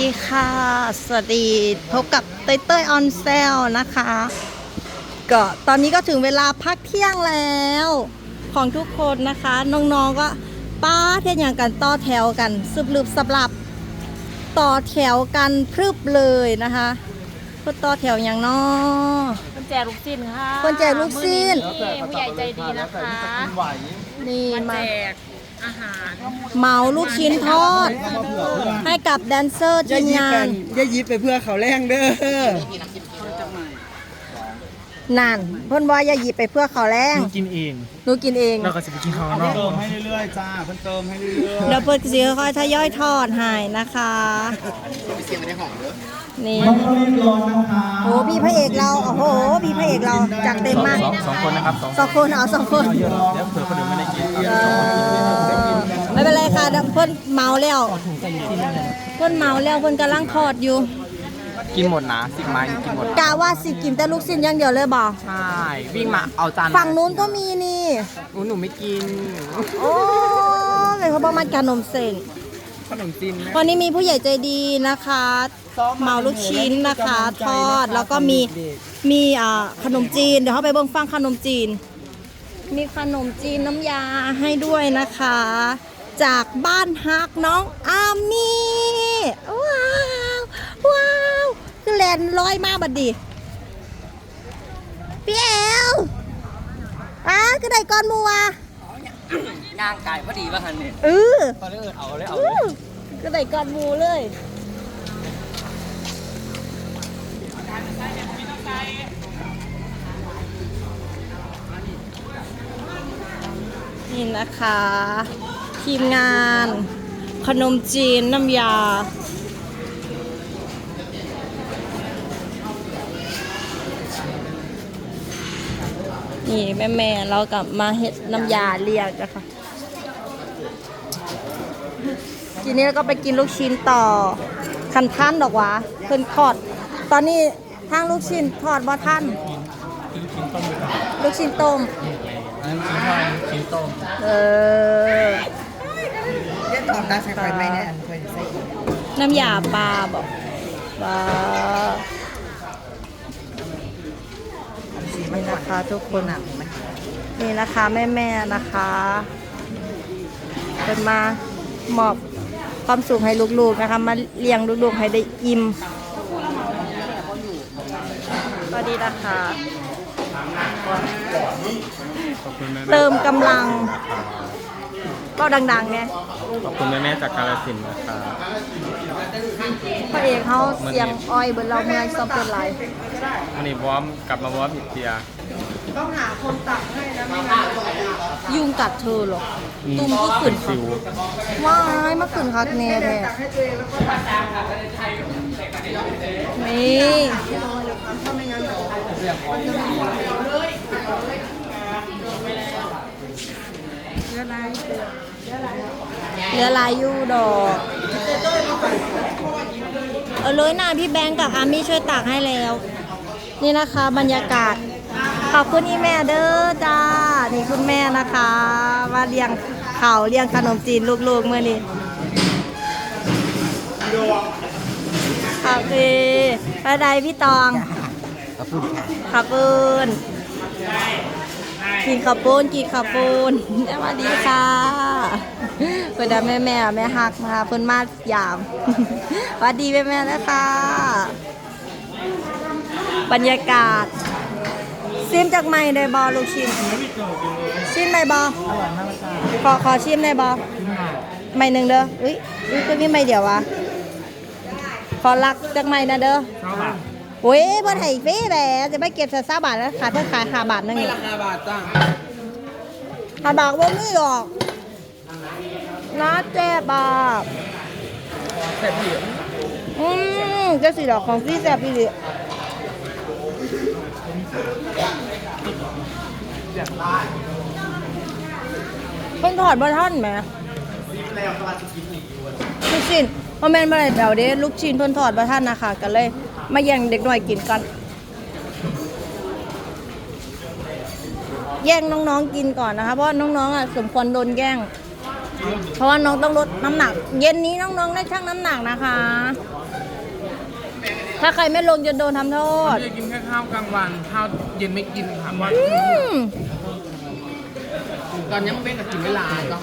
ดีค่ะ สวัสดีพบกับเต้ยเต้ยออนเซลนะคะ ก็ตอนนี้ก็ถึงเวลาพักเที่ยงแล้ว ของทุกคนนะคะ น้องๆก็ป้าเทียนอย่างกันต่อแถวกันสืบลืบสับหลับต่อแถวกันพรึบเลยนะคะเพื่อต่อแถวอย่างนอคนแจกลูกชิ้นค่ะคนแจกลูกชิ้นมื้อนี้ผู้ใหญ่ใจดีนะคะนี่มามาแจก อาหารเหมาลูกชิ้นทอด ให้กับแดนเซอร์อย่าทีมยิบงากันนอย่ายิบไปเพื่อเขาแรงเด้อนั่นเพ่นว่าอย่าหยิบไปเพื่อเขาแรงหนูกินเองหนูกินเองเราก็จะไปกินข้าวข้างนอกเติมให้เรื่อยๆจ้าเพิ่นเติมให้เรื่อยเดี๋ยวเปิดสีค่อยๆทยอยทอดให้นะคะนี่ๆต้องรีบร้อนนะคะโอ้พี่พระเอกเราโอ้โหพี่พระเอกเราจัดเต็มมากสองสองคนนะครับสองสองคนเอาสองคนเดี๋ยวเผื่อคนอื่นไม่ได้กินเออไม่ เป็นไรค่ะเดี๋ยวเพิ่นเมาแล้วเพิ่นเมาแล้วเพิ่นกำลังทอดอยู่ กินหมดนะสิบไม้กินหมดกะว่าสิกินแต่ลูกชิ้นอย่างเดียวเลยบอกใช่ วิ่งมาเอาจานฝั่งนู้นก็มีนี่หนูหนูไม่กินโอ้เป็นเขาบอกมาขนมเส้นขนมจีนไหมวันนี้มีผู้ใหญ่ใจดีนะคะเหมาลูกชิ้นนะคะ ทอดแล้วก็มีมีอ่าขนมจีน เดี๋ยวเขาไปเบิ่งฟังขนมจีน มีขนมจีนน้ำยาให้ด้วยนะคะ จากบ้านฮักน้องอามี่ว้าวว้าวคือแลนด์ลอยมาบัดดีพี่แอลอ้าก็ได้ก้อนมัวย่างไก่พอดีป่ะคันเนี่ยเออเอาเลยเอาเลยเอาอื้อก็ได้ก้อนหมูเลยนี่นะคะ ทีมงาน ขนมจีนน้ำยา นี่แม่แม่ๆเรากลับมาเฮ็ดน้ำยาเรียกนะคะทีนี้เราก็ไปกินลูกชิ้นต่อคันท่านดอกหวะเพิ่นทอด ตอนนี้ทางลูกชิ้นทอดบ่ท่านลูกชิ้นต้ม อันนี้ชิ้นทอดชิ้นต้ม เออเดี๋ยว ตอนตาใส่ไฟไหมเนี่ยเคยใส่อีกน้ำยาปลาบอกปลานี่นะคะทุกคนหนังมันนี่นะคะ แม่แม่ๆนะคะเป็นมามอบความสุขให้ลูกๆนะคะ มาเลี้ยงลูกๆให้ได้อิ่มสวัสดีนะคะขอบคุณแม่เติมกำลัง ก็ดังๆเนี่ยขอบคุณแม่แม่จากกาลสินธุ์นะครับพระเอกเขาเสียงอ้อยเบนเราเมื่อยซ้อมเป็นไรวันนี้วอร์มกลับมาวอร์มอีกเทียยุงกัดเธอเหรอตุ้มก็ขึ้นสิวว้ายมาขึ้นคักแน่แน่นี่เหลือ หลายยู่ดอก เอาเลยนะพี่แบงค์กับอามี่ช่วยตักให้แล้ว นี่นะคะบรรยากาศ ขอบคุณอีแม่เด้อจ้า นี่คุณแม่นะคะมาเลี้ยงข่าวเลี้ยงขนมจีนลูกๆเมื่อนี้ขอบคุณไปใดพี่ตอง ขอบคุณ กินข้าวปุ้นกินข้าวปุ้นสวัสดีค่ะเพื่อนแม่แม่แม่ฮักมาเพื่อนมากยามสวัสดีแม่แม่นะคะ บรรยากาศชิมจากไม้ได้บอลูกชิมชิมได้บอขอขอชิมได้บอไม่หนึ่งเด้ออุ้ยอุ้ยก็มีไม่เดียววะขอรักจากไม้นะเด้อ โอ้ยบนไห้ฟรีแหละจะไม่เก็บเศษซาบาทแล้วขาดเท่าขายห้าบาทนึงไม่ราคาบาทจ้าห้าบาทว่าไม่หรอกน่าเจ็บอะใส่ผิวอืมจะสีดอกของพี่แซ่บพี่ดิเพิ่งถอดบะท่อนไหมลูกชิ้นเพราะแม่นบ่ได้เดี๋ยวเด้ลูกชิ้นเพิ่นถอดบะท่านนะคะกันเลย มาแย่งเด็กหน่อยกินกันแย่งน้องๆกินก่อนนะคะ เพราะว่าน้องๆอะสมควรโดนแย่ง เพราะว่าน้องต้องลดน้ำหนัก เย็นนี้น้องๆได้ชั่งน้ำหนักนะคะ ถ้าใครไม่ลงจะโดนทำโทษ จะกินแค่ข้าวกลางวันข้าวเย็นไม่กินค่ะว่าอืมตอนยังเป็นกับกินเวลาต้อง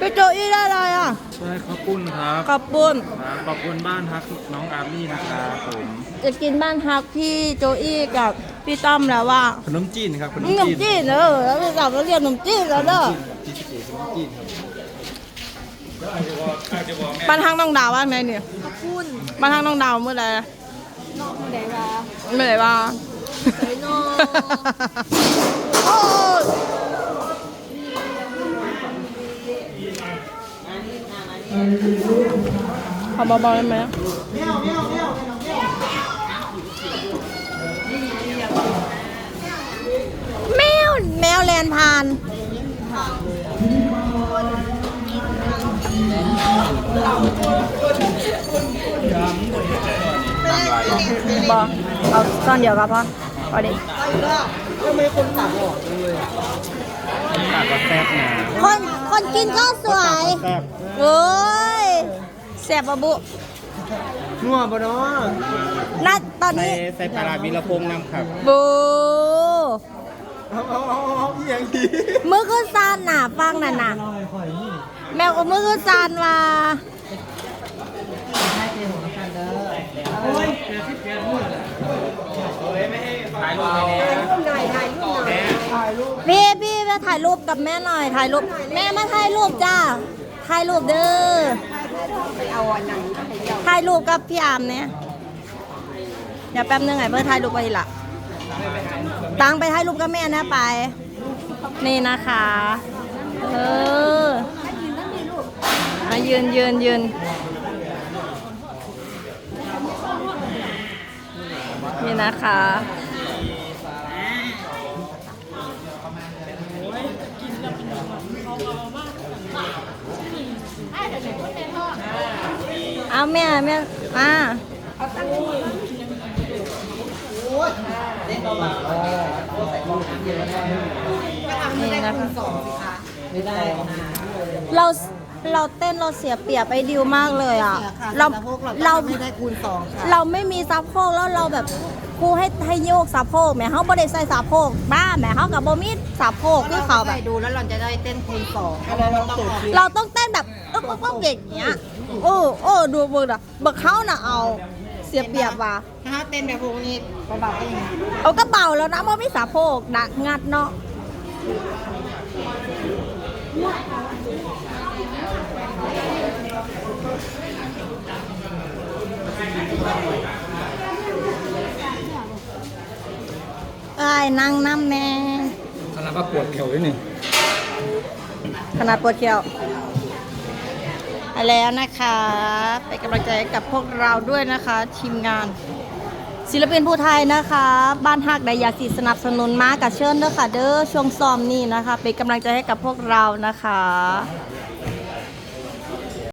พี่โจอี้ได้อะไรอะ ใช่ข้าวปุ้นครับขอบคุณครับขอบคุณบ้านฮักน้องอาร์มี่นะครับผมจะกินบ้านฮักพี่โจอี้กับพี่ต้อมแล้วว่าขนมจีนครับขนขมนมจีนจีนเออแล้วพี่สาวก็เรียกขนมจีนแล้วเด้อจีสเกตขนมจีนครับบ้านฮักน้องดาวว่าไงเนี่ยขอบคุณบ้านฮักน้องดาวเมื่อไหร่เมื่อไหร่วะเมื่อไหร่วะโอ้ ขอเบาๆได้ไหมแมวแมวแลนพาน บอกเอาซ่อนเดียวครับพ่อเอาดิ ปากก็แซ่บนะคนคนกินก็สวยแซ่บเอ้ยแสบปะบุนัวปะเนาะนัดตอนใส่นี้ใส่ปลาร้าวิรพงษ์นำครับบูเอาเอาเอาเอาอีหยังดีมือคือซานหนาฟังน่ะน่ะแมวกับมือคือซานว่าถ่ายรูปให้แน่พี่พี่ มาถ่ายรูปกับแม่หน่อย ถ่ายรูป แม่มาถ่ายรูปจ้า ถ่ายรูปเด้อถ่ายรูปกับพี่อามเนี่ยเดี๋ยวแป๊บนึงไงเพื่อถ่ายรูปไปทีละตังไปถ่ายรูปกับแม่นะไป นี่นะคะ เออมายืนยืนยืนนี่นะคะ เอาแม่แม่มานี่นะคะเราเราเต้นเราเสียเปรียบไปดิวมากเลยอะ เราเราไม่ได้คูณสองเราไม่มีซับโคกแล้วเราแบบ ครูให้ให้โยกสะโพกแหม่เขาบ่ได้ใส่สะโพกบ้าแหม่เขากับบ่มีสะโพกคือเขาแบบ ดูแล้วเราจะได้เต้นคูณสองอะไรเราตกเราต้องเต้นแบบเอ๊บเอ๊บเอ๊บอย่างเงี้ยโอ้โอ้ดูเบิกอะเบิกเขาน่ะเอา เสียเปรียบว่ะถ้าเต้นแบบพวกนี้เบาๆเองเอาก็เบาแล้วนะเพราะไม่สะโพกดักงัดเนาะไอ้าย นั่งน้ำแม่ขนาดว่าปวดเข่าด้วยหนึ่งขนาดปวดเขียวไปแล้วนะคะเป็นกำลังใจให้กับพวกเราด้วยนะคะ ทีมงาน ศิลปินผู้ไทยนะคะ บ้านฮักไดอยากสิสนับสนุนมากับเชิญเด้อค่ะเด้อช่วงซ้อมนี่นะคะ เป็นกำลังใจให้กับพวกเรานะคะ